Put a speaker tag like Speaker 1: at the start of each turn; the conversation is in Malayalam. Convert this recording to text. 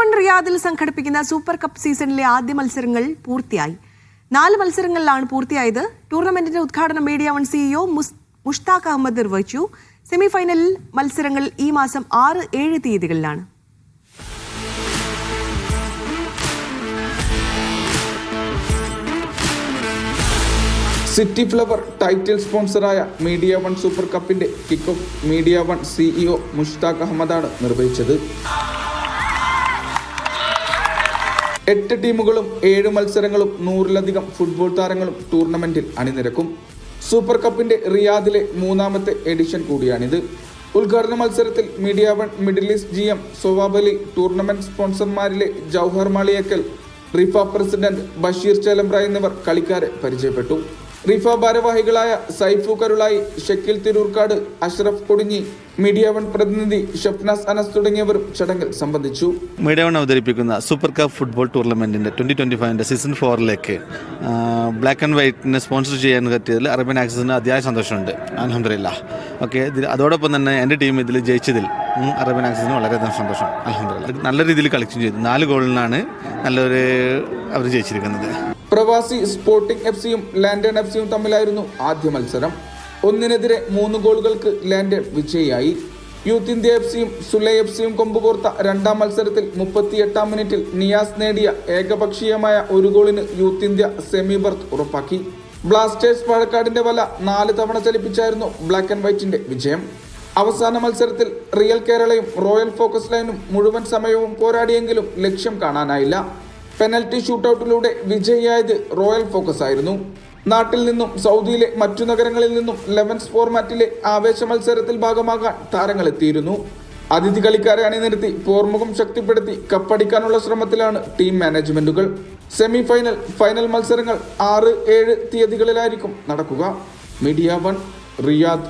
Speaker 1: വൺ റിയാദിൽ സംഘടിപ്പിക്കുന്ന സൂപ്പർ കപ്പ് സീസണിലെ ആദ്യ മത്സരങ്ങൾ പൂർത്തിയായി. നാല് മത്സരങ്ങളിലാണ് പൂർത്തിയായത്. ടൂർണമെന്റിന്റെ ഉദ്ഘാടനം media one CEO Mushtaq Ahmed നിർവഹിച്ചു. സെമിഫൈനൽ മത്സരങ്ങൾ ഈ മാസം ആറ് ഏഴ് തീയതികളിലാണ്.
Speaker 2: സിറ്റി ഫ്ലവർ ടൈറ്റിൽ സ്പോൺസറായ മീഡിയ വൺ സൂപ്പർ കപ്പിന്റെ kick off media one CEO Mushtaq അഹമ്മദാണ് നിർവഹിച്ചത്. എട്ട് ടീമുകളും ഏഴ് മത്സരങ്ങളും നൂറിലധികം ഫുട്ബോൾ താരങ്ങളും ടൂർണമെന്റിൽ അണിനിരക്കും. സൂപ്പർ കപ്പിന്റെ റിയാദിലെ മൂന്നാമത്തെ എഡിഷൻ കൂടിയാണിത്. ഉദ്ഘാടന മത്സരത്തിൽ media one middle east G M Sowab Ali tournament സ്പോൺസർമാരിലെ Jauhar Maliyakkal Rifa president Basheer Chelembra എന്നിവർ കളിക്കാരെ പരിചയപ്പെട്ടു. റിഫ ഭാരവാഹികളായ സൈഫു കരുളായി ഷക്കീൽ തിരൂർക്കാട് അഷ്റഫ് കൊടിഞ്ഞി മീഡിയ വൺ പ്രതിനിധി ഷഫ്നാസ് അനസ് തുടങ്ങിയവർ ചടങ്ങിൽ സംബന്ധിച്ചു.
Speaker 3: മീഡിയ വൺ അവതരിപ്പിക്കുന്ന സൂപ്പർ കപ്പ് ഫുട്ബോൾ ടൂർണമെന്റിന്റെ ട്വന്റി ട്വന്റി ഫൈവിന്റെ സീസൺ ഫോറിലേക്ക് ബ്ലാക്ക് ആൻഡ് വൈറ്റിനെ സ്പോൺസർ ചെയ്യാൻ പറ്റിയതിൽ അറബൻ ആക്സസിന് അതിയായ സന്തോഷമുണ്ട്. അലഹമില്ല ഓക്കെ അതോടൊപ്പം തന്നെ എന്റെ ടീം ഇതിൽ ജയിച്ചതിൽ അറബൻ ആക്സസിന് വളരെയധികം സന്തോഷം. അലഹമില്ല നല്ല രീതിയിൽ കളിച്ചും ചെയ്തു. നാല് ഗോളിനാണ് നല്ലൊരു അവർ ജയിച്ചിരിക്കുന്നത്.
Speaker 2: പ്രവാസി സ്പോർട്ടിംഗ് എഫ് സിയും ലാൻഡൺ എഫ് സിയും തമ്മിലായിരുന്നു ആദ്യ മത്സരം. ഒന്നിനെതിരെ മൂന്ന് ഗോളുകൾക്ക് ലാൻഡൺ വിജയിയായി. യൂത്ത് ഇന്ത്യ എഫ് സിയും സുലൈ എഫ് സിയും കൊമ്പുകോർത്ത രണ്ടാം മത്സരത്തിൽ മുപ്പത്തിയെട്ടാം മിനിറ്റിൽ നിയാസ് നേടിയ ഏകപക്ഷീയമായ ഒരു ഗോളിന് യൂത്ത് ഇന്ത്യ സെമി ബർത്ത് ഉറപ്പാക്കി. ബ്ലാസ്റ്റേഴ്സ് പാലക്കാടിന്റെ വല നാല് തവണ ചലിപ്പിച്ചായിരുന്നു ബ്ലാക്ക് ആൻഡ് വൈറ്റിന്റെ വിജയം. അവസാന മത്സരത്തിൽ റിയൽ കേരളയും റോയൽ ഫോക്കസ് ലൈനും മുഴുവൻ സമയവും പോരാടിയെങ്കിലും ലക്ഷ്യം കാണാനായില്ല. പെനൽറ്റി ഷൂട്ടൌട്ടിലൂടെ വിജയിയായത് റോയൽ ഫോക്കസ് ആയിരുന്നു. നാട്ടിൽ നിന്നും സൗദിയിലെ മറ്റു നഗരങ്ങളിൽ നിന്നും ലെവൻസ് ഫോർമാറ്റിലെ ആവേശ മത്സരത്തിൽ ഭാഗമാകാൻ താരങ്ങൾ എത്തിയിരുന്നു അതിഥി കളിക്കാരെ അണിനിരത്തി പോർമുഖം ശക്തിപ്പെടുത്തി കപ്പടിക്കാനുള്ള ശ്രമത്തിലാണ് ടീം മാനേജ്മെന്റുകൾ. സെമി ഫൈനൽ ഫൈനൽ മത്സരങ്ങൾ ആറ് ഏഴ് തീയതികളിലായിരിക്കും നടക്കുക. Media one Riyadh.